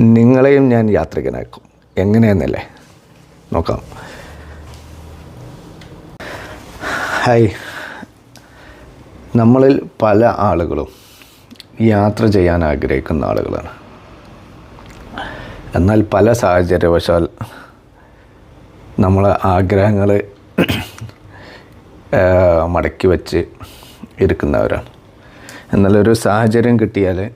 നിങ്ങളെയും ഞാൻ യാത്രികനാക്കും. എങ്ങനെയെന്നല്ലേ? നോക്കാം. ഹായ് നമ്മളിൽ പല ആളുകളും യാത്ര ചെയ്യാൻ ആഗ്രഹിക്കുന്ന ആളുകളാണ്. എന്നാൽ പല സാഹചര്യവശാൽ നമ്മളെ ആഗ്രഹങ്ങൾ മടക്കി വച്ച് ഇരിക്കുന്നവരാണ്. എന്നാലൊരു സാഹചര്യം കിട്ടിയാൽ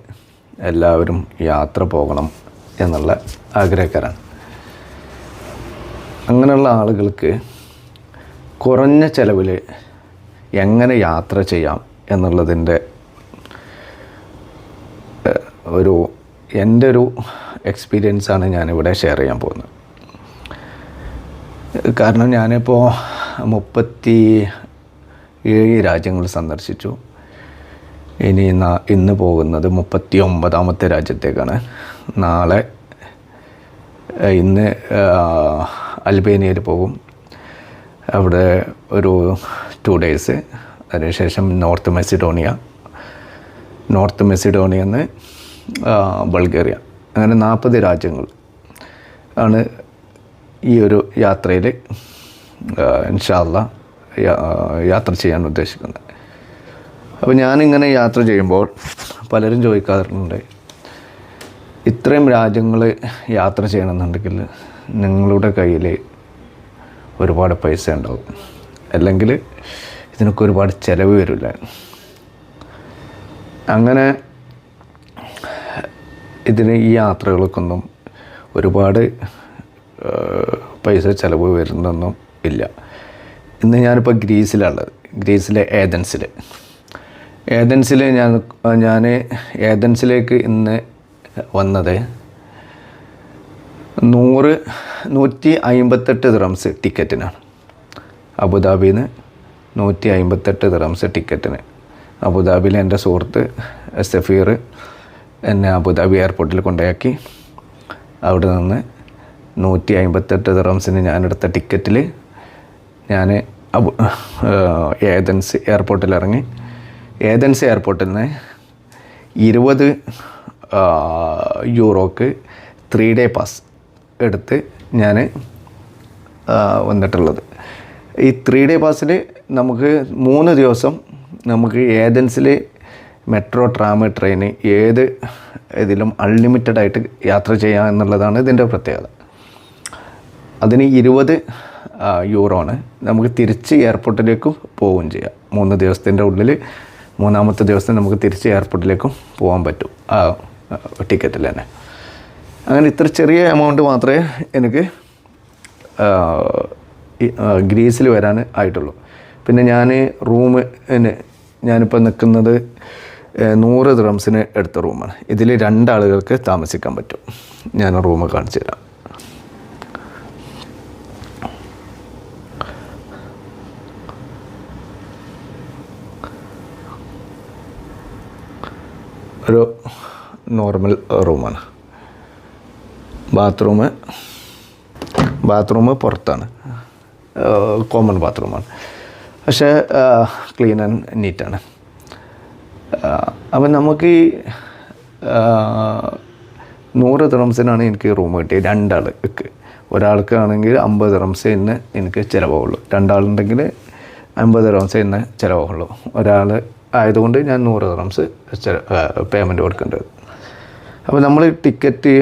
എല്ലാവരും യാത്ര പോകണം. എന്നുള്ള ആഗ്രഹക്കാരാണ്. അങ്ങനെയുള്ള ആളുകൾക്ക് കുറഞ്ഞ ചിലവിൽ എങ്ങനെ യാത്ര ചെയ്യാം എന്നുള്ളതിന്റെ ഒരു എന്റെ ഒരു എക്സ്പീരിയൻസാണ് ഞാനിവിടെ ഷെയർ ചെയ്യാൻ പോകുന്നത്. കാരണം ഞാനിപ്പോൾ മുപ്പത്തി ഏഴ് രാജ്യങ്ങൾ സന്ദർശിച്ചു. ഇനി ഇന്ന് പോകുന്നത് മുപ്പത്തി ഒമ്പതാമത്തെ രാജ്യത്തേക്കാണ്. നാളെ ഇന്ന് അൽബേനിയയിൽ പോകും. അവിടെ ഒരു ടു ഡേയ്സ് അതിനുശേഷം നോർത്ത് മെസിഡോണിയ. നോർത്ത് മെസിഡോണിയ എന്ന് ബൾഗേറിയ. അങ്ങനെ നാൽപ്പത് രാജ്യങ്ങൾ ആണ് ഈ ഒരു യാത്രയിൽ ഇൻഷാല്ല യാത്ര ചെയ്യാൻ ഉദ്ദേശിക്കുന്നത്. അപ്പോൾ ഞാനിങ്ങനെ യാത്ര ചെയ്യുമ്പോൾ പലരും ചോദിക്കാറുണ്ട് ഇത്രയും രാജ്യങ്ങൾ യാത്ര ചെയ്യണമെന്നുണ്ടെങ്കിൽ നിങ്ങളുടെ കയ്യിൽ ഒരുപാട് പൈസ ഉണ്ടാവും. അല്ലെങ്കിൽ ഇതിനൊക്കെ ഒരുപാട് ചിലവ് വരില്ല. അങ്ങനെ ഇതിന് ഈ യാത്രകൾക്കൊന്നും ഒരുപാട് പൈസ ചിലവ് വരുന്നൊന്നും ഇല്ല. ഇന്ന് ഞാനിപ്പോൾ ഗ്രീസിലുള്ളത്. ഗ്രീസിലെ ഏതൻസിൽ ഏതൻസിൽ ഞാൻ ഞാൻ ഏതൻസിലേക്ക് ഇന്ന് വന്നത്. നൂറ് നൂറ്റി അമ്പത്തെട്ട് ദിറംസ് ടിക്കറ്റിനാണ് അബുദാബിയിൽ നിന്ന് നൂറ്റി അമ്പത്തെട്ട് ദിറംസ് ടിക്കറ്റിന് അബുദാബിയിൽ എന്റെ സുഹൃത്ത് സഫീർ എന്നെ അബുദാബി എയർപോർട്ടിൽ കൊണ്ടുപോയാക്കി അവിടെ നിന്ന് നൂറ്റി അമ്പത്തെട്ട് ദിറംസിന് ഞാനെടുത്ത ടിക്കറ്റിൽ ഞാൻ അബു ഏതൻസ് എയർപോർട്ടിൽ ഇറങ്ങി. ഏതൻസ് എയർപോർട്ടിൽ നിന്ന് ഇരുപത് യൂറോക്ക് ത്രീ ഡേ പാസ് എടുത്ത് ഞാൻ വന്നിട്ടുള്ളത്. ഈ ത്രീ ഡേ പാസ്സിൽ നമുക്ക് മൂന്ന് ദിവസം നമുക്ക് ഏതൻസിൽ മെട്രോ ട്രാം ട്രെയിൻ ഏത് ഇതിലും അൺലിമിറ്റഡ് ആയിട്ട് യാത്ര ചെയ്യാം എന്നുള്ളതാണ് ഇതിന്റെ പ്രത്യേകത. അതിന് ഇരുപത് യൂറോ ആണ്. നമുക്ക് തിരിച്ച് എയർപോർട്ടിലേക്കും പോവുകയും ചെയ്യാം. മൂന്ന് ദിവസത്തിന്റെ ഉള്ളിൽ മൂന്നാമത്തെ ദിവസം നമുക്ക് തിരിച്ച് എയർപോർട്ടിലേക്കും പോകാൻ പറ്റും. ടിക്കറ്റിൽ തന്നെ. അങ്ങനെ ഇത്ര ചെറിയ എമൗണ്ട് മാത്രമേ എനിക്ക് ഗ്രീസിൽ വരാൻ ആയിട്ടുള്ളൂ. പിന്നെ ഞാൻ റൂമിന് ഞാനിപ്പോൾ നിൽക്കുന്നത് നൂറ് ദ്രംസിന് എടുത്ത റൂമാണ്. ഇതിൽ രണ്ടാളുകൾക്ക് താമസിക്കാൻ പറ്റും. ഞാൻ റൂം കാണിച്ചു തരാം. ഒരു നോർമൽ റൂമാണ് ബാത്റൂം ബാത്റൂമ് പുറത്താണ്. കോമൺ ബാത്റൂമാണ് പക്ഷേ ക്ലീൻ ആൻഡ് നീറ്റാണ് അപ്പം നമുക്ക് ഈ നൂറ് ദിറംസിനാണ് എനിക്ക് റൂം കിട്ടിയത്. രണ്ടാൾക്ക് ഒരാൾക്കാണെങ്കിൽ അമ്പത് ദിറംസ് ഇന്ന് എനിക്ക് ചിലവാകുള്ളൂ രണ്ടാളുണ്ടെങ്കിൽ അമ്പത് ദിറംസ് ഇന്ന് ചിലവാകുള്ളൂ ഒരാൾ ആയതുകൊണ്ട് ഞാൻ നൂറ് ദിറംസ് പേയ്മെന്റ് കൊടുക്കേണ്ടത് അപ്പോൾ നമ്മൾ ടിക്കറ്റ്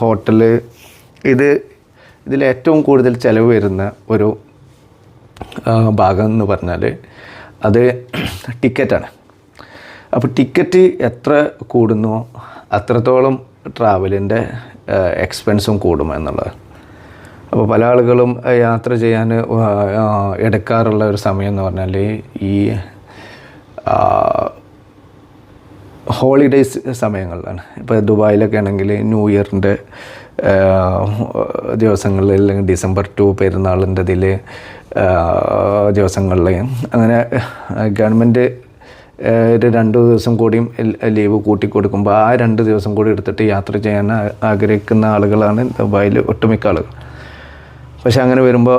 ഹോട്ടൽ ഇത് ഇതിൽ ഏറ്റവും കൂടുതൽ ചിലവ് വരുന്ന ഒരു ഭാഗം എന്ന് പറഞ്ഞാൽ അത് ടിക്കറ്റാണ് അപ്പോൾ ടിക്കറ്റ് എത്ര കൂടുന്നോ അത്രത്തോളം ട്രാവലിന്റെ എക്സ്പെൻസും കൂടും എന്നുള്ളത്. അപ്പോൾ പല ആളുകളും യാത്ര ചെയ്യാൻ എടുക്കാറുള്ള ഒരു സമയം എന്ന് പറഞ്ഞാൽ ഈ ഹോളിഡേയ്സ് സമയങ്ങളിലാണ്. ഇപ്പോൾ ദുബായിലൊക്കെ ആണെങ്കിൽ ന്യൂ ഇയറിന്റെ ദിവസങ്ങളിൽ അല്ലെങ്കിൽ ഡിസംബർ ടു പെരുന്നാളിന്റെ ഇതിൽ ദിവസങ്ങളിൽ അങ്ങനെ ഗവൺമെന്റ് ഒരു രണ്ട് ദിവസം കൂടിയും ലീവ് കൂട്ടി കൊടുക്കുമ്പോൾ ആ രണ്ട് ദിവസം കൂടി എടുത്തിട്ട് യാത്ര ചെയ്യാൻ ആഗ്രഹിക്കുന്ന ആളുകളാണ് ദുബായിൽ ഒട്ടുമിക്ക ആളുകൾ. പക്ഷെ അങ്ങനെ വരുമ്പോൾ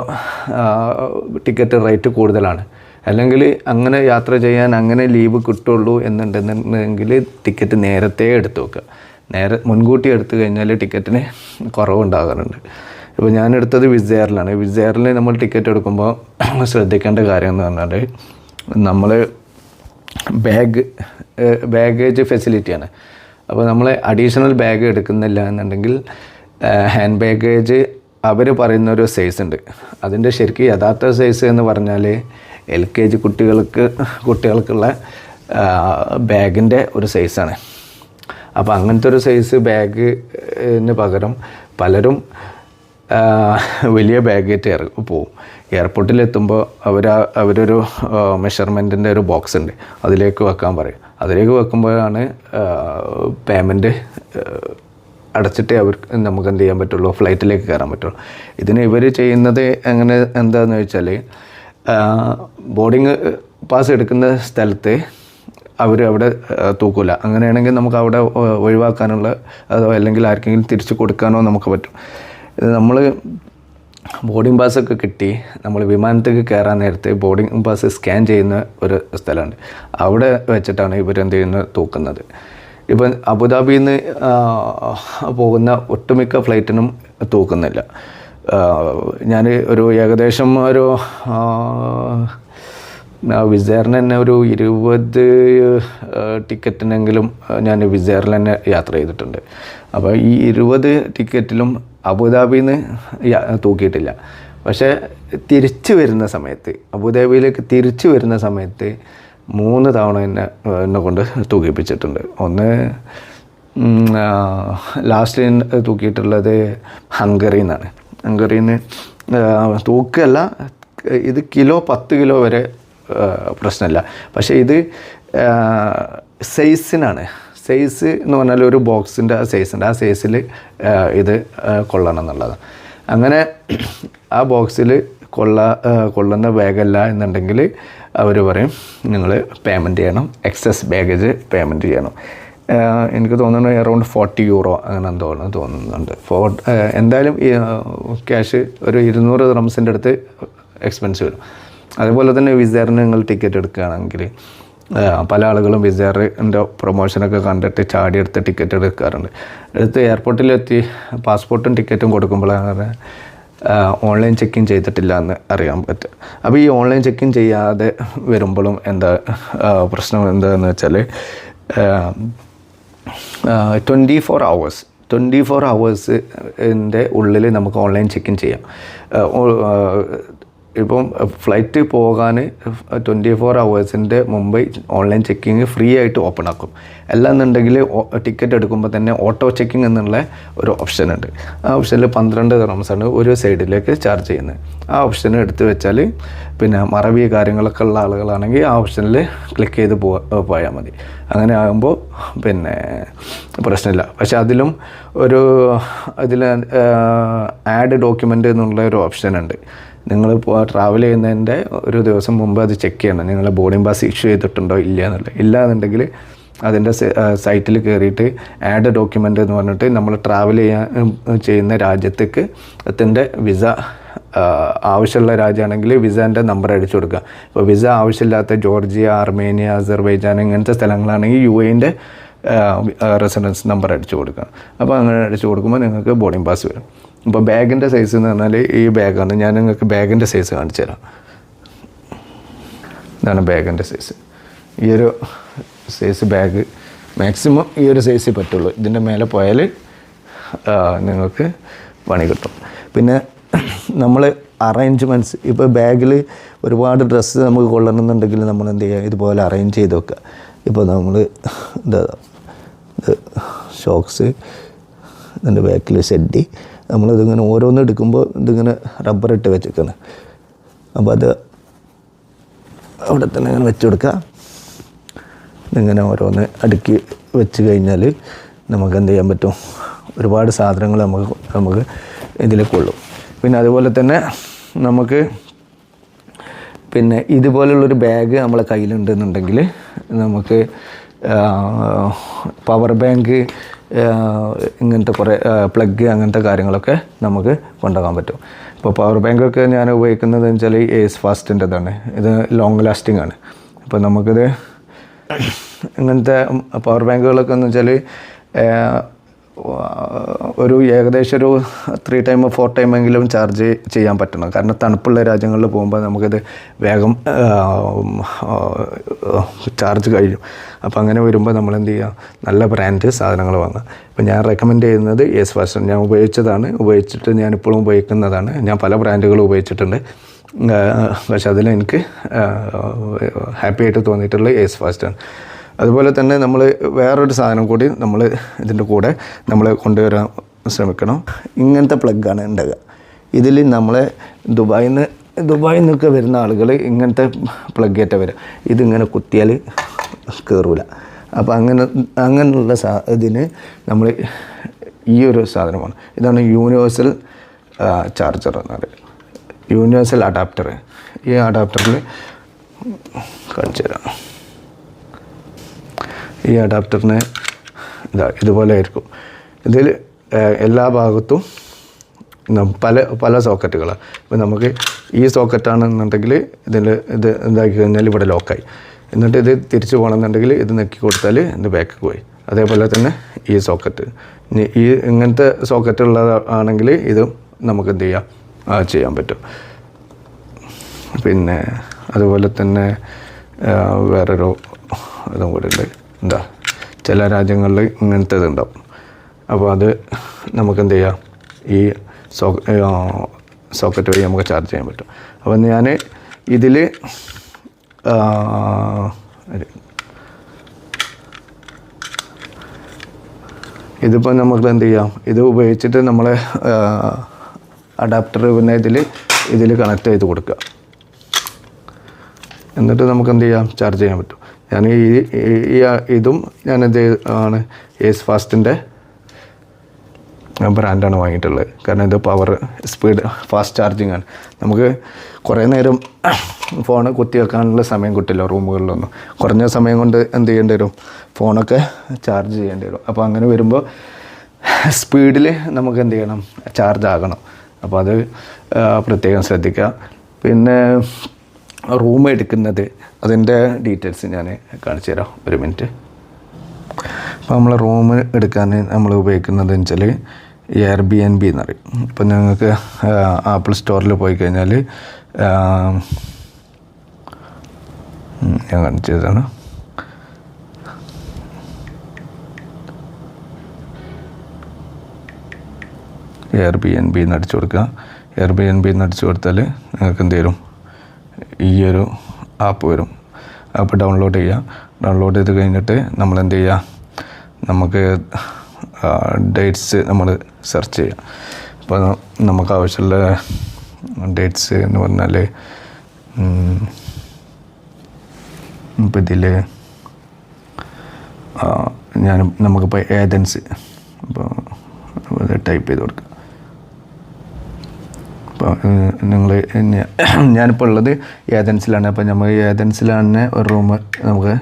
ടിക്കറ്റ് റേറ്റ് കൂടുതലാണ്. അല്ലെങ്കിൽ അങ്ങനെ യാത്ര ചെയ്യാൻ അങ്ങനെ ലീവ് കിട്ടുള്ളൂ എന്നുണ്ടെന്നുണ്ടെങ്കിൽ ടിക്കറ്റ് നേരത്തെ എടുത്തു വെക്കുക. നേരെ മുൻകൂട്ടി എടുത്തു കഴിഞ്ഞാൽ ടിക്കറ്റിന് കുറവുണ്ടാകാറുണ്ട്. ഇപ്പോൾ ഞാൻ എടുത്തത് വിസ് എയറിലാണ് വിസ് എയറിൽ നമ്മൾ ടിക്കറ്റ് എടുക്കുമ്പോൾ ശ്രദ്ധിക്കേണ്ട കാര്യം എന്ന് പറഞ്ഞാൽ നമ്മൾ ബാഗ് ബാഗേജ് ഫെസിലിറ്റിയാണ് അപ്പോൾ നമ്മൾ അഡീഷണൽ ബാഗ് എടുക്കുന്നില്ല എന്നുണ്ടെങ്കിൽ ഹാൻഡ് ബാഗേജ് അവർ പറയുന്നൊരു സൈസ് ഉണ്ട്. അതിന്റെ ശരിക്കും യഥാർത്ഥ സൈസ് എന്ന് പറഞ്ഞാൽ എൽ കെ ജി കുട്ടികൾക്ക് കുട്ടികൾക്കുള്ള ബാഗിന്റെ ഒരു സൈസാണ്. അപ്പോൾ അങ്ങനത്തെ ഒരു സൈസ് ബാഗിന് പകരം പലരും വലിയ ബാഗായിട്ട് ഇറ പോവും. എയർപോർട്ടിൽ എത്തുമ്പോൾ അവർ അവരൊരു മെഷർമെന്റിന്റെ ഒരു ബോക്സ് ഉണ്ട്. അതിലേക്ക് വെക്കാൻ പറയും. അതിലേക്ക് വെക്കുമ്പോഴാണ് പേയ്മെന്റ് അടച്ചിട്ടേ അവർക്ക് നമുക്ക് എന്ത് ചെയ്യാൻ പറ്റുള്ളൂ? ഫ്ലൈറ്റിലേക്ക് കയറാൻ പറ്റുള്ളൂ. ഇതിന് ഇവർ ചെയ്യുന്നത് എങ്ങനെ എന്താണെന്ന് വെച്ചാൽ ബോർഡിങ് പാസ് എടുക്കുന്ന സ്ഥലത്ത് അവർ അവിടെ തൂക്കില്ല തൂക്കൂല. അങ്ങനെയാണെങ്കിൽ നമുക്ക് അവിടെ ഒഴിവാക്കാനുള്ള അതോ അല്ലെങ്കിൽ ആർക്കെങ്കിലും തിരിച്ചു കൊടുക്കാനോ നമുക്ക് പറ്റും. ഇത് നമ്മൾ ബോർഡിംഗ് പാസ്സൊക്കെ കിട്ടി നമ്മൾ വിമാനത്തേക്ക് കയറാൻ നേരത്തെ ബോർഡിംഗ് പാസ് സ്കാൻ ചെയ്യുന്ന ഒരു സ്ഥലമുണ്ട്. അവിടെ വെച്ചിട്ടാണ് ഇവരെന്ത് ചെയ്യുന്നത്? തൂക്കുന്നത്. ഇപ്പം അബുദാബിയിൽ നിന്ന് പോകുന്ന ഒട്ടുമിക്ക ഫ്ലൈറ്റിനും തൂക്കുന്നില്ല. ഞാൻ ഒരു ഏകദേശം ഒരു വിസേറിന് തന്നെ ഒരു ഇരുപത് ടിക്കറ്റിനെങ്കിലും ഞാൻ വിസേറിൽ തന്നെ യാത്ര ചെയ്തിട്ടുണ്ട്. അപ്പോൾ ഈ ഇരുപത് ടിക്കറ്റിലും അബുദാബിയിൽ നിന്ന് തൂക്കിയിട്ടില്ല. പക്ഷേ തിരിച്ചു വരുന്ന സമയത്ത് അബുദാബിയിലേക്ക് തിരിച്ചു വരുന്ന സമയത്ത് മൂന്ന് തവണ എന്നെ എന്നെ കൊണ്ട് തൂക്കിപ്പിച്ചിട്ടുണ്ട്. ഒന്ന് ലാസ്റ്റ് തൂക്കിയിട്ടുള്ളത് ഹംഗറിയിൽ ഹംഗറിയിൽ നിന്ന് തൂക്കല്ല ഇത് കിലോ പത്ത് കിലോ വരെ പ്രശ്നമല്ല പക്ഷേ ഇത് സൈസിനാണ്. സൈസ് എന്ന് പറഞ്ഞാൽ ഒരു ബോക്സിന്റെ ആ സൈസ് ഉണ്ട് ആ സൈസിൽ ഇത് കൊള്ളണം എന്നുള്ളത്. അങ്ങനെ ആ ബോക്സിൽ കൊള്ള കൊള്ളുന്ന ബാഗല്ല എന്നുണ്ടെങ്കിൽ അവർ പറയും നിങ്ങൾ പേയ്മെന്റ് ചെയ്യണം എക്സസ് ബാഗേജ് പേയ്മെന്റ് ചെയ്യണം. എനിക്ക് തോന്നുന്നു അറൗണ്ട് ഫോർട്ടി യൂറോ അങ്ങനെ എന്തോ തോന്നുന്നുണ്ട്. ഫോർ എന്തായാലും ക്യാഷ് ഒരു ഇരുന്നൂറ് റംസിന്റെ അടുത്ത് എക്സ്പെൻസ് വരും. അതുപോലെ തന്നെ വിസേറിന് നിങ്ങൾ ടിക്കറ്റ് എടുക്കുകയാണെങ്കിൽ പല ആളുകളും വിസേറിന്റെ പ്രൊമോഷനൊക്കെ കണ്ടിട്ട് ചാടിയെടുത്ത് ടിക്കറ്റ് എടുക്കാറുണ്ട്. എടുത്ത് എയർപോർട്ടിലെത്തി പാസ്പോർട്ടും ടിക്കറ്റും കൊടുക്കുമ്പോഴാണ് ഓൺലൈൻ ചെക്കിങ് ചെയ്തിട്ടില്ല എന്ന് അറിയാൻ പറ്റും അപ്പോൾ ഈ ഓൺലൈൻ ചെക്കിങ് ചെയ്യാതെ വരുമ്പോഴും എന്താ പ്രശ്നം എന്താണെന്ന് വെച്ചാൽ twenty four hours twenty four അവേഴ്സിന്റെ ഉള്ളിൽ നമുക്ക് ഓൺലൈൻ ചെക്കിൻ ചെയ്യാം. ആ, ഓ- ആ, ഇപ്പം ഫ്ലൈറ്റ് പോകാൻ ട്വന്റി ഫോർ അവേഴ്സിന്റെ മുമ്പ് ഓൺലൈൻ ചെക്കിങ് ഫ്രീ ആയിട്ട് ഓപ്പൺ ആക്കും. അല്ലാന്നുണ്ടെങ്കിൽ ടിക്കറ്റ് എടുക്കുമ്പോൾ തന്നെ ഓട്ടോ ചെക്കിങ് എന്നുള്ള ഒരു ഓപ്ഷൻ ഉണ്ട്. ആ ഓപ്ഷനിൽ പന്ത്രണ്ട് ആണ് ഒരു സൈഡിലേക്ക് ചാർജ് ചെയ്യുന്നത് ആ ഓപ്ഷൻ എടുത്തു വെച്ചാൽ പിന്നെ മറവി കാര്യങ്ങളൊക്കെ ഉള്ള ആളുകളാണെങ്കിൽ ആ ഓപ്ഷനിൽ ക്ലിക്ക് ചെയ്ത് പോ പോയാൽ മതി. അങ്ങനെ ആകുമ്പോൾ പിന്നെ പ്രശ്നമില്ല. പക്ഷെ അതിലും ഒരു അതിൽ ആഡ് ഡോക്യുമെന്റ് എന്നുള്ള ഒരു ഓപ്ഷൻ ഉണ്ട്. നിങ്ങൾ ട്രാവൽ ചെയ്യുന്നതിന്റെ ഒരു ദിവസം മുമ്പ് അത് ചെക്ക് ചെയ്യണം. നിങ്ങൾ ബോർഡിംഗ് പാസ് ഇഷ്യൂ ചെയ്തിട്ടുണ്ടോ ഇല്ല എന്നുള്ളത്. ഇല്ല എന്നുണ്ടെങ്കിൽ അതിന്റെ സൈറ്റിൽ കയറിയിട്ട് ആഡ് ഡോക്യുമെന്റ് എന്ന് പറഞ്ഞിട്ട് നമ്മൾ ട്രാവൽ ചെയ്യാൻ ചെയ്യുന്ന രാജ്യത്തേക്ക് അതിന്റെ വിസ ആവശ്യമുള്ള രാജ്യമാണെങ്കിൽ വിസേന്റെ നമ്പർ അടിച്ചു കൊടുക്കുക. ഇപ്പോൾ വിസ ആവശ്യമില്ലാത്ത ജോർജിയ അർമേനിയ അസർബൈജാൻ ഇങ്ങനത്തെ സ്ഥലങ്ങളാണെങ്കിൽ യു എന്റെ റെസിഡൻസ് നമ്പർ അടിച്ചു കൊടുക്കുക. അപ്പോൾ അങ്ങനെ അടിച്ചു കൊടുക്കുമ്പോൾ നിങ്ങൾക്ക് ബോർഡിംഗ് പാസ് വരും. ഇപ്പോൾ ബാഗിന്റെ സൈസ് എന്ന് പറഞ്ഞാൽ ഈ ബാഗാണ്. ഞാൻ നിങ്ങൾക്ക് ബാഗിന്റെ സൈസ് കാണിച്ചു തരാം. ഇതാണ് ബാഗിന്റെ സൈസ് ഈ ഒരു സൈസ് ബാഗ് മാക്സിമം ഈ ഒരു സൈസിൽ പറ്റുള്ളൂ. ഇതിന്റെ മേലെ പോയാൽ നിങ്ങൾക്ക് പണി കിട്ടും. പിന്നെ നമ്മൾ അറേഞ്ച്മെന്റ്സ് ഇപ്പോൾ ബാഗിൽ ഒരുപാട് ഡ്രസ്സ് നമുക്ക് കൊള്ളണമെന്നുണ്ടെങ്കിൽ നമ്മൾ എന്ത് ചെയ്യുക ഇതുപോലെ അറേഞ്ച് ചെയ്ത് വെക്കുക ഇപ്പോൾ നമ്മൾ ഇത് ഷോക്സ് ഇതിന്റെ ബാക്കിൽ ഷെഡി നമ്മളിതിങ്ങനെ ഓരോന്ന് എടുക്കുമ്പോൾ ഇതിങ്ങനെ റബ്ബർ ഇട്ട് വെച്ചേക്കാണ് അപ്പോൾ അത് അവിടെ തന്നെ ഇങ്ങനെ വെച്ച് കൊടുക്കുക. ഇങ്ങനെ ഓരോന്ന് അടുക്കി വെച്ച് കഴിഞ്ഞാൽ നമുക്ക് എന്ത് ചെയ്യാൻ പറ്റും? ഒരുപാട് സാധനങ്ങൾ നമുക്ക് നമുക്ക് ഇതിൽ കൊള്ളും പിന്നെ അതുപോലെ തന്നെ നമുക്ക് പിന്നെ ഇതുപോലുള്ളൊരു ബാഗ് നമ്മളെ കയ്യിലുണ്ടെന്നുണ്ടെങ്കിൽ നമുക്ക് പവർ ബാങ്ക് ഇങ്ങനത്തെ കുറേ പ്ലഗ് അങ്ങനത്തെ കാര്യങ്ങളൊക്കെ നമുക്ക് കൊണ്ടുപോകാൻ പറ്റും. ഇപ്പോൾ പവർ ബാങ്കൊക്കെ ഞാൻ ഉപയോഗിക്കുന്നത് വെച്ചാൽ ഈ ഏസ് ഫാസ്റ്റിന്റെതാണ് ഇത് ലോങ് ലാസ്റ്റിംഗ് ആണ്. അപ്പോൾ നമുക്കിത് ഇങ്ങനത്തെ പവർ ബാങ്കുകളൊക്കെ എന്ന് വെച്ചാൽ ഒരു ഏകദേശം ഒരു ത്രീ ടൈം ഫോർ ടൈം എങ്കിലും ചാർജ് ചെയ്യാൻ പറ്റണം. കാരണം തണുപ്പുള്ള രാജ്യങ്ങളിൽ പോകുമ്പോൾ നമുക്കിത് വേഗം ചാർജ് കഴിയും. അപ്പോൾ അങ്ങനെ വരുമ്പോൾ നമ്മൾ എന്ത് ചെയ്യുക? നല്ല ബ്രാൻഡ് സാധനങ്ങൾ വാങ്ങുക. അപ്പോൾ ഞാൻ റെക്കമെൻഡ് ചെയ്യുന്നത് എസ് ഫാഷൻ ഞാൻ ഉപയോഗിച്ചതാണ്. ഉപയോഗിച്ചിട്ട് ഞാൻ ഇപ്പോഴും ഉപയോഗിക്കുന്നതാണ്. ഞാൻ പല ബ്രാൻഡുകളും ഉപയോഗിച്ചിട്ടുണ്ട്. പക്ഷെ അതിൽ എനിക്ക് ഹാപ്പി ആയിട്ട് തോന്നിയിട്ടുള്ള എസ് ഫാസ്റ്റാണ് അതുപോലെ തന്നെ നമ്മൾ വേറൊരു സാധനം കൂടി നമ്മൾ ഇതിന്റെ കൂടെ നമ്മൾ കൊണ്ടുവരാൻ ശ്രമിക്കണം. ഇങ്ങനത്തെ പ്ലഗ്ഗാണ് ഉണ്ടാകുക ഇതിൽ നമ്മളെ ദുബായിൽ നിന്ന് ദുബായിൽ നിന്നൊക്കെ വരുന്ന ആളുകൾ ഇങ്ങനത്തെ പ്ലഗ് ഏറ്റ വരിക ഇതിങ്ങനെ കുത്തിയാൽ കയറൂല അപ്പോൾ അങ്ങനെ അങ്ങനെയുള്ള സാ ഇതിന് നമ്മൾ ഈ ഒരു സാധനമാണ്. ഇതാണ് യൂണിവേഴ്സൽ ചാർജർ എന്ന് പറയുന്നത് യൂണിവേഴ്സൽ അഡാപ്റ്റർ ഈ അഡാപ്റ്ററിൽ കാണിച്ചു തരാം. ഈ അഡാപ്റ്ററിന് ഇതാ ഇതുപോലെ ആയിരിക്കും. ഇതിൽ എല്ലാ ഭാഗത്തും പല പല സോക്കറ്റുകളാണ് ഇപ്പം നമുക്ക് ഈ സോക്കറ്റാണെന്നുണ്ടെങ്കിൽ ഇതിൽ ഇത് എന്താക്കി കഴിഞ്ഞാൽ ഇവിടെ ലോക്കായി. എന്നിട്ട് ഇത് തിരിച്ചു പോകണമെന്നുണ്ടെങ്കിൽ ഇത് നെക്കി കൊടുത്താൽ ഇത് ബാക്ക് പോയി. അതേപോലെ തന്നെ ഈ സോക്കറ്റ്. ഈ ഇങ്ങനത്തെ സോക്കറ്റ് ഉള്ളതാണെങ്കിൽ ഇത് നമുക്ക് എന്ത് ചെയ്യാം? ചെയ്യാൻ പറ്റും. പിന്നെ അതുപോലെ തന്നെ വേറൊരു ഇതും കൂടെ ഉണ്ട്. എന്താ ചില രാജ്യങ്ങളിൽ ഇങ്ങനത്തെ ഇതുണ്ടാവും അപ്പോൾ അത് നമുക്ക് എന്ത് ചെയ്യാം ഈ സോ സോക്കറ്റ് വഴി നമുക്ക് ചാർജ് ചെയ്യാൻ പറ്റും. അപ്പോൾ ഞാൻ ഇതിൽ ഇതിപ്പോൾ നമുക്ക് എന്ത് ചെയ്യാം ഇത് ഉപയോഗിച്ചിട്ട് നമ്മൾ അഡാപ്റ്റർ പിന്നെ ഇതിൽ ഇതിൽ കണക്ട് ചെയ്ത് കൊടുക്കുക. എന്നിട്ട് നമുക്ക് എന്ത് ചെയ്യാം ചാർജ് ചെയ്യാൻ പറ്റും. ഞാൻ ഈ ഇതും ഞാൻ എന്ത് ആണ് ഏസ് ഫാസ്റ്റിന്റെ ബ്രാൻഡാണ് വാങ്ങിയിട്ടുള്ളത്. കാരണം ഇത് പവർ സ്പീഡ് ഫാസ്റ്റ് ചാർജിങ് ആണ്. നമുക്ക് കുറേ നേരം ഫോൺ കുത്തി വെക്കാനുള്ള സമയം കിട്ടില്ല റൂമുകളിലൊന്നും. കുറഞ്ഞ സമയം കൊണ്ട് എന്ത് ചെയ്യേണ്ടി വരും? ഫോണൊക്കെ ചാർജ് ചെയ്യേണ്ടി വരും. അപ്പോൾ അങ്ങനെ വരുമ്പോൾ സ്പീഡിൽ നമുക്ക് എന്ത് ചെയ്യണം? ചാർജ് ആകണം. അപ്പോൾ അത് പ്രത്യേകം ശ്രദ്ധിക്കുക. പിന്നെ റൂം എടുക്കുന്നത് അതിന്റെ ഡീറ്റെയിൽസ് ഞാൻ കാണിച്ചു തരാം. ഒരു മിനിറ്റ്. അപ്പോൾ നമ്മൾ റൂം എടുക്കാൻ നമ്മൾ ഉപയോഗിക്കുന്നത് വെച്ചാൽ എയർ ബി എൻ ബി എന്ന് പറയും. ഇപ്പം ഞങ്ങൾക്ക് ആപ്പിൾ സ്റ്റോറിൽ പോയി കഴിഞ്ഞാൽ ഞാൻ കാണിച്ചു തരാണ് എയർ ബി എൻ ബി എന്ന് അടിച്ചു കൊടുക്കുക. എയർ ബി എൻ ബി എന്ന് അടിച്ചു കൊടുത്താൽ നിങ്ങൾക്ക് എന്ത് വരും ഈ ഒരു ആപ്പ് വരും. ആപ്പ് ഡൗൺലോഡ് ചെയ്യുക ഡൗൺലോഡ് ചെയ്ത് കഴിഞ്ഞിട്ട് നമ്മൾ എന്ത് ചെയ്യുക നമുക്ക് ഡേറ്റ്സ് നമ്മൾ സെർച്ച് ചെയ്യുക അപ്പോൾ നമുക്ക് ആവശ്യമുള്ള ഡേറ്റ്സ് എന്ന് പറഞ്ഞാൽ ഇപ്പം ഇതിൽ ഞാൻ നമുക്കിപ്പോൾ ഏജൻസി അപ്പോൾ ടൈപ്പ് ചെയ്ത് കൊടുക്കുക അപ്പോൾ നിങ്ങൾ ഞാനിപ്പോൾ ഉള്ളത് ഏതൻസിലാണ് അപ്പോൾ നമ്മൾ ഏതൻസിലാണ് ഒരു റൂം നമുക്ക്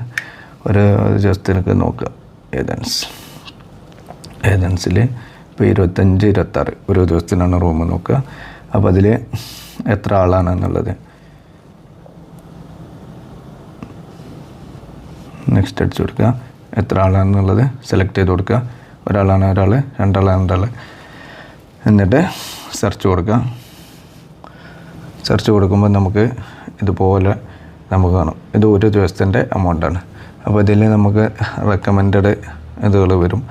ഒരു ദിവസത്തിനൊക്കെ നോക്കുക ഏതൻസ് ഏതൻസിൽ ഇപ്പോൾ ഇരുപത്തഞ്ച് ഇരുപത്താറ് ഒരു ദിവസത്തിനാണ് റൂം നോക്കുക. അപ്പോൾ അതിൽ എത്ര ആളാണ് എന്നുള്ളത് നെക്സ്റ്റ് അടിച്ചു കൊടുക്കുക. എത്ര ആളാണെന്നുള്ളത് സെലക്ട് ചെയ്ത് കൊടുക്കുക. ഒരാളാണ് ഒരാൾ രണ്ടാളാണ് രണ്ടാൾ എന്നിട്ട് സെർച്ച് കൊടുക്കുക. സെർച്ച് കൊടുക്കുമ്പോൾ നമുക്ക് ഇതുപോലെ നമുക്ക് കാണും. ഇത് ഒരു ദിവസത്തിന്റെ എമൗണ്ടാണ് അപ്പോൾ ഇതിൽ നമുക്ക് റെക്കമെൻഡഡ് ഇതുകൾ വരും.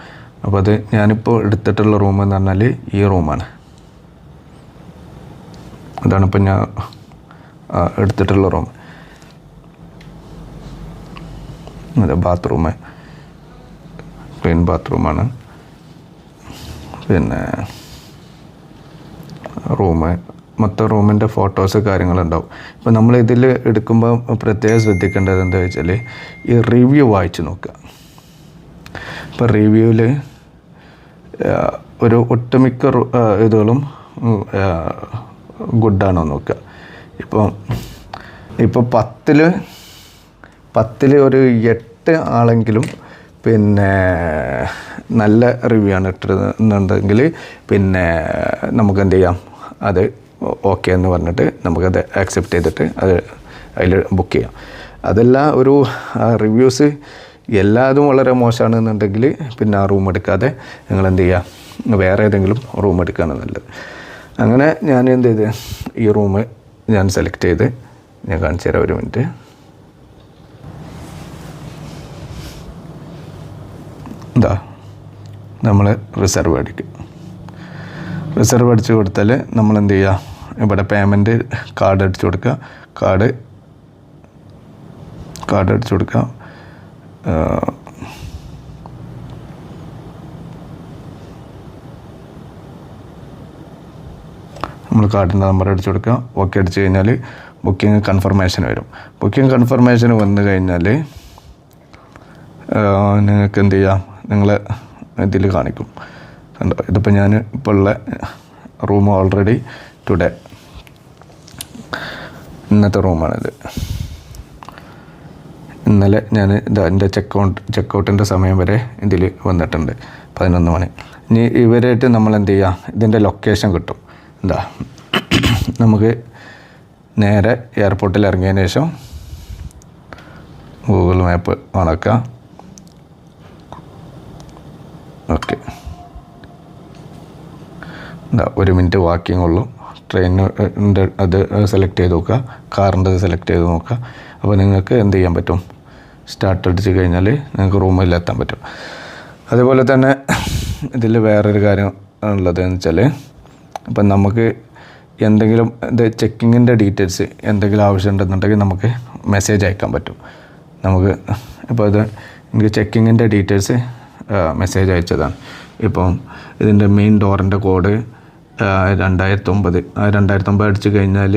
അപ്പോൾ അത് ഞാനിപ്പോൾ എടുത്തിട്ടുള്ള റൂം എന്ന് പറഞ്ഞാൽ ഈ റൂമാണ് അതാണ് ഇപ്പം ഞാൻ എടുത്തിട്ടുള്ള റൂം അതെ ബാത്റൂം ക്ലീൻ ബാത്റൂമാണ് പിന്നെ റൂം മൊത്തം റൂമിന്റെ ഫോട്ടോസ് കാര്യങ്ങളുണ്ടാവും. ഇപ്പോൾ നമ്മൾ ഇതിൽ എടുക്കുമ്പോൾ പ്രത്യേകം ശ്രദ്ധിക്കേണ്ടത് എന്താ വെച്ചാൽ ഈ റിവ്യൂ വായിച്ച് നോക്കുക. ഇപ്പോൾ റിവ്യൂവിൽ ഒരു ഒട്ടുമിക്ക ഇതുകളും ഗുഡാണോ നോക്കുക. ഇപ്പം ഇപ്പോൾ പത്തിൽ പത്തിൽ ഒരു എട്ട് ആളെങ്കിലും പിന്നെ നല്ല റിവ്യൂ ആണ് ഇട്ടിരുന്നുണ്ടെങ്കിൽ പിന്നെ നമുക്ക് എന്ത് ചെയ്യാം? അത് ഓക്കെ എന്ന് പറഞ്ഞിട്ട് നമുക്കത് ആക്സെപ്റ്റ് ചെയ്തിട്ട് അത് അതിൽ ബുക്ക് ചെയ്യാം. അതല്ല ഒരു റിവ്യൂസ് എല്ലാതും വളരെ മോശമാണെന്നുണ്ടെങ്കിൽ പിന്നെ ആ റൂം എടുക്കാതെ നിങ്ങൾ എന്ത് ചെയ്യുക വേറെ ഏതെങ്കിലും റൂം എടുക്കുകയാണ് നല്ലത്. അങ്ങനെ ഞാൻ എന്ത് ചെയ്ത്? ഈ റൂം ഞാൻ സെലക്ട് ചെയ്ത് ഞാൻ കാണിച്ചു തരാം ഒരു മിനിറ്റ് എന്താ നമ്മൾ റിസർവ് അടിക്കും റിസർവ് അടിച്ചു കൊടുത്താൽ നമ്മൾ എന്ത് ചെയ്യുക ഇവിടെ പേയ്മെന്റ് കാർഡ് അടിച്ചു കൊടുക്കുക. കാർഡ് കാർഡ് അടിച്ചു കൊടുക്കുക. നമ്മൾ കാർഡിന്റെ നമ്പർ അടിച്ചു കൊടുക്കുക. ഓക്കെ അടിച്ചു കഴിഞ്ഞാൽ ബുക്കിംഗ് കൺഫർമേഷൻ വരും. ബുക്കിംഗ് കൺഫർമേഷൻ വന്നു കഴിഞ്ഞാൽ നിങ്ങൾക്ക് എന്ത് ചെയ്യാം നിങ്ങൾ ഇതിൽ കാണിക്കും. കണ്ടോ? ഇതിപ്പോൾ ഞാൻ ഇപ്പോൾ ഉള്ള റൂം ഓൾറെഡി ടുഡേ ഇന്നത്തെ റൂമാണിത് ഇന്നലെ ഞാൻ ഇതാ എന്റെ ചെക്ക് ചെക്കൗട്ടിന്റെ സമയം വരെ ഇതിൽ വന്നിട്ടുണ്ട് പതിനൊന്ന് മണി. ഇനി ഇവരായിട്ട് നമ്മൾ എന്ത് ചെയ്യുക ഇതിന്റെ ലൊക്കേഷൻ കിട്ടും. എന്താ? നമുക്ക് നേരെ എയർപോർട്ടിൽ ഇറങ്ങിയതിന് ശേഷം ഗൂഗിൾ മാപ്പ് ഓണാക്കുക ഓക്കെ ഒരു മിനിറ്റ് വാക്കിംഗ് ഉള്ളൂ. ട്രെയിനിന്റെ അത് സെലക്ട് ചെയ്ത് നോക്കുക. കാറിന്റെ അത് സെലക്ട് ചെയ്ത് നോക്കുക. അപ്പോൾ നിങ്ങൾക്ക് എന്ത് ചെയ്യാൻ പറ്റും? സ്റ്റാർട്ട് അടിച്ച് കഴിഞ്ഞാൽ നിങ്ങൾക്ക് റൂമിൽ എത്താൻ പറ്റും. അതുപോലെ തന്നെ ഇതിൽ വേറൊരു കാര്യം ഉള്ളത് എന്ന് വെച്ചാൽ ഇപ്പം നമുക്ക് എന്തെങ്കിലും ഇത് ചെക്കിങ്ങിന്റെ ഡീറ്റെയിൽസ് എന്തെങ്കിലും ആവശ്യമുണ്ടെന്നുണ്ടെങ്കിൽ നമുക്ക് മെസ്സേജ് അയക്കാൻ പറ്റും. നമുക്ക് ഇപ്പോൾ ഇത് എനിക്ക് ചെക്കിങ്ങിന്റെ ഡീറ്റെയിൽസ് മെസ്സേജ് അയച്ചതാണ്. ഇപ്പം ഇതിന്റെ മെയിൻ ഡോറിന്റെ കോഡ് രണ്ടായിരത്തൊമ്പത്. രണ്ടായിരത്തൊമ്പത് അടിച്ച് കഴിഞ്ഞാൽ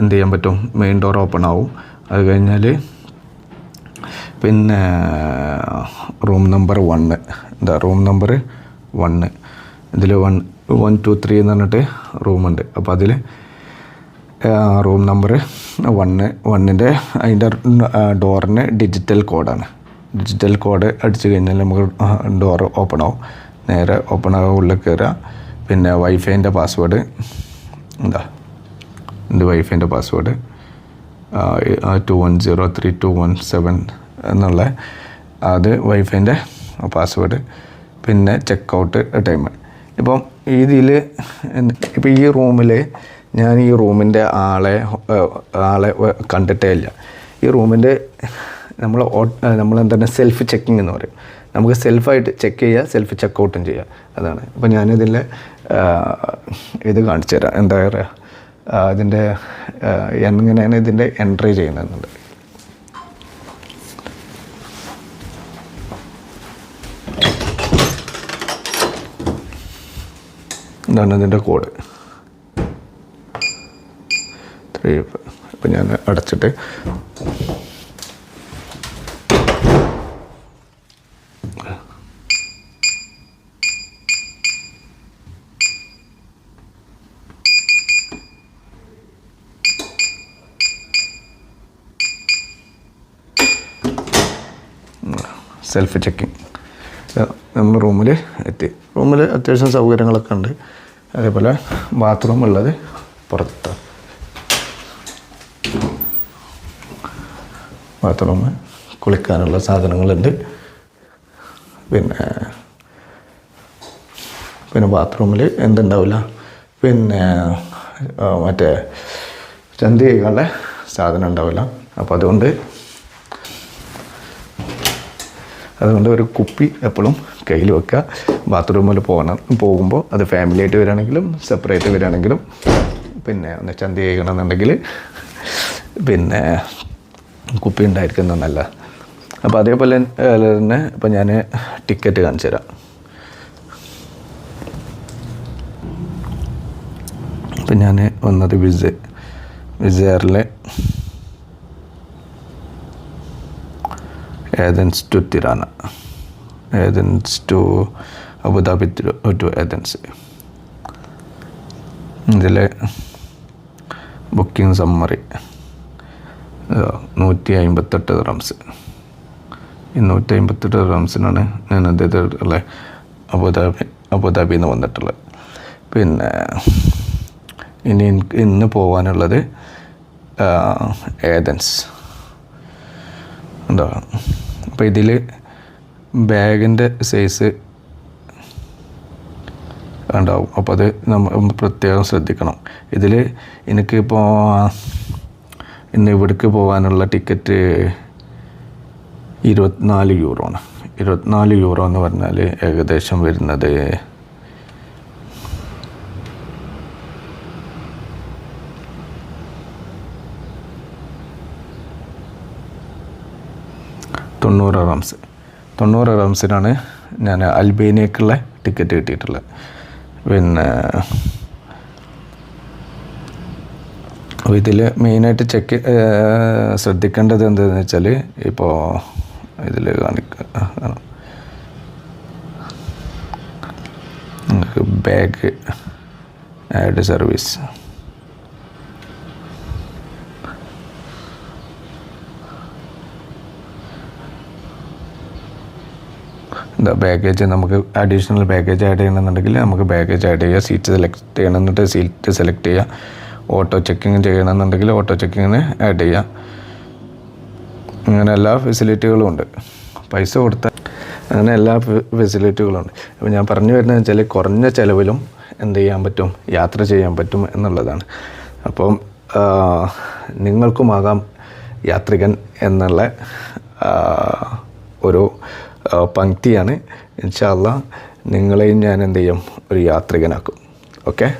എന്ത് ചെയ്യാൻ പറ്റും? മെയിൻ ഡോർ ഓപ്പൺ ആവും. അത് കഴിഞ്ഞാൽ പിന്നെ റൂം നമ്പർ വണ്ണ് എന്താ റൂം നമ്പർ വണ്ണ് ഇതിൽ വൺ വൺ ടു ത്രീ എന്ന് പറഞ്ഞിട്ട് റൂമുണ്ട് അപ്പോൾ അതിൽ റൂം നമ്പർ വണ്ണ് വണ്ണിന്റെ അതിന്റെ ഡോറിന് ഡിജിറ്റൽ കോഡാണ് ഡിജിറ്റൽ കോഡ് അടിച്ചു കഴിഞ്ഞാൽ നമുക്ക് ഡോർ ഓപ്പൺ ആവും. നേരെ ഓപ്പൺ ആകുക ഉള്ളിൽ കയറുക പിന്നെ വൈഫൈന്റെ പാസ്വേഡ്. എന്താ? എന്റെ വൈഫൈന്റെ password. Two one zero three two one seven എന്നുള്ള അത് വൈഫൈന്റെ പാസ്വേഡ്. പിന്നെ ചെക്ക് ഔട്ട് ടൈം ഇപ്പം ഇതിൽ ഇപ്പം ഈ റൂമിൽ ഞാൻ ഈ റൂമിന്റെ ആളെ ആളെ കണ്ടിട്ടേ ഇല്ല. ഈ റൂമിന്റെ നമ്മൾ നമ്മൾ എന്താണ് സെൽഫ് ചെക്കിംഗ് എന്ന് പറയും. നമുക്ക് സെൽഫായിട്ട് ചെക്ക് ചെയ്യുക സെൽഫ് ചെക്ക് ഔട്ടും ചെയ്യുക അതാണ്. അപ്പോൾ ഞാനിതിൽ ഇത് കാണിച്ചു തരാം. എന്താ പറയുക അതിന്റെ എങ്ങനെയാണ് ഇതിന്റെ എൻട്രി ചെയ്യുന്നത് ഇതാണ് ഇതിന്റെ കോഡ് ഇപ്പം ഞാൻ അടച്ചിട്ട് സെൽഫ് ചെക്കിങ്. നമ്മൾ റൂമിൽ എത്തി. റൂമിൽ അത്യാവശ്യം സൗകര്യങ്ങളൊക്കെ ഉണ്ട്. അതേപോലെ ബാത്റൂം ഉള്ളത് പുറത്ത്. ബാത്റൂം കുളിക്കാനുള്ള സാധനങ്ങളുണ്ട്. പിന്നെ പിന്നെ ബാത്റൂമിൽ എന്തുണ്ടാവില്ല പിന്നെ മറ്റേ ചന്തി കഴിക്കാനുള്ള സാധനം ഉണ്ടാവില്ല അപ്പോൾ അതുകൊണ്ട് അതുകൊണ്ട് ഒരു കുപ്പി എപ്പോഴും കയ്യിൽ വെക്കുക. ബാത്റൂമിൽ പോകണം. പോകുമ്പോൾ അത് ഫാമിലി ആയിട്ട് വരികയാണെങ്കിലും സെപ്പറേറ്റ് വരികയാണെങ്കിലും പിന്നെ ഒന്ന് ചന്തി ചെയ്യണമെന്നുണ്ടെങ്കിൽ പിന്നെ കുപ്പി ഉണ്ടായിരിക്കുന്ന നല്ല അപ്പോൾ അതേപോലെ തന്നെ ഇപ്പോൾ ഞാൻ ടിക്കറ്റ് കാണിച്ചു തരാം. ഇപ്പം ഞാൻ വന്നത് Wizz വിസയറിലെ Athens to Tirana. Athens to Abu Dhabi to Athens ഇതിൽ ബുക്കിംഗ് സമ്മറി നൂറ്റി അമ്പത്തെട്ട് റംസ്. ഈ നൂറ്റി അമ്പത്തെട്ട് റംസിനാണ് ഞാൻ അദ്ദേഹത്തിലുള്ള അബുദാബി അബുദാബിയിൽ നിന്ന് വന്നിട്ടുള്ളത് പിന്നെ ഇനി എനിക്ക് ഇന്ന് പോകാനുള്ളത് ഏതൻസ് എന്താ? അപ്പോൾ ഇതിൽ ബാഗിന്റെ സൈസ് ഉണ്ടാവും. അപ്പോൾ അത് നമ്മൾ പ്രത്യേകം ശ്രദ്ധിക്കണം. ഇതിൽ എനിക്കിപ്പോൾ ഇന്ന് ഇവിടേക്ക് പോകാനുള്ള ടിക്കറ്റ് ഇരുപത്തിനാല് യൂറോ ആണ്. ഇരുപത്തിനാല് യൂറോ എന്ന് പറഞ്ഞാൽ ഏകദേശം വരുന്നത് തൊണ്ണൂറ് റംസ് തൊണ്ണൂറ് റംസിനാണ് ഞാൻ അൽബേനിയക്കുള്ള ടിക്കറ്റ് കിട്ടിയിട്ടുള്ളത്. പിന്നെ ഇതിൽ മെയിനായിട്ട് ചെക്ക് ശ്രദ്ധിക്കേണ്ടത് എന്താണെന്ന് വെച്ചാൽ ഇപ്പോൾ ഇതിൽ കാണിക്കുക ബാഗ് ആഡ് സർവീസ് ബാഗേജ് നമുക്ക് അഡീഷണൽ ബാഗേജ് ആഡ് ചെയ്യണമെന്നുണ്ടെങ്കിൽ നമുക്ക് ബാഗേജ് ആഡ് ചെയ്യുക സീറ്റ് സെലക്ട് ചെയ്യണം എന്നിട്ട് സീറ്റ് സെലക്ട് ചെയ്യുക ഓട്ടോ ചെക്കിങ് ചെയ്യണമെന്നുണ്ടെങ്കിൽ ഓട്ടോ ചെക്കിങ്ങിന് ആഡ് ചെയ്യുക അങ്ങനെ എല്ലാ ഫെസിലിറ്റികളും ഉണ്ട്. പൈസ കൊടുത്ത അങ്ങനെ എല്ലാ ഫെസിലിറ്റികളും ഉണ്ട്. അപ്പോൾ ഞാൻ പറഞ്ഞു വരുന്നത് വെച്ചാൽ കുറഞ്ഞ ചിലവിലും എന്ത് ചെയ്യാൻ പറ്റും യാത്ര ചെയ്യാൻ പറ്റും എന്നുള്ളതാണ്. അപ്പം നിങ്ങൾക്കുമാകാം യാത്രികൻ എന്നുള്ള ഒരു പങ്ക്തിയാണ്. ഇൻഷാല്ല നിങ്ങളെയും ഞാൻ എന്ത് ചെയ്യും? ഒരു യാത്രികനാക്കും. ഓക്കെ?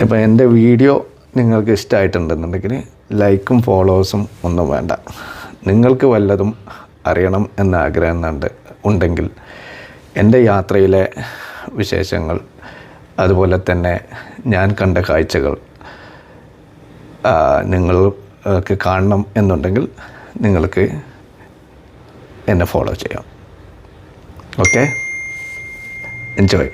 ഇപ്പം എന്റെ വീഡിയോ നിങ്ങൾക്ക് ഇഷ്ടമായിട്ടുണ്ടെന്നുണ്ടെങ്കിൽ ലൈക്കും ഫോളോവേഴ്സും ഒന്നും വേണ്ട. നിങ്ങൾക്ക് വല്ലതും അറിയണം എന്ന ആഗ്രഹം ഉണ്ട് ഉണ്ടെങ്കിൽ എന്റെ യാത്രയിലെ വിശേഷങ്ങൾ അതുപോലെ തന്നെ ഞാൻ കണ്ട കാഴ്ചകൾ നിങ്ങൾക്ക് കാണണം എന്നുണ്ടെങ്കിൽ നിങ്ങൾക്ക് എന്നെ ഫോളോ ചെയ്യാം. Okay enjoy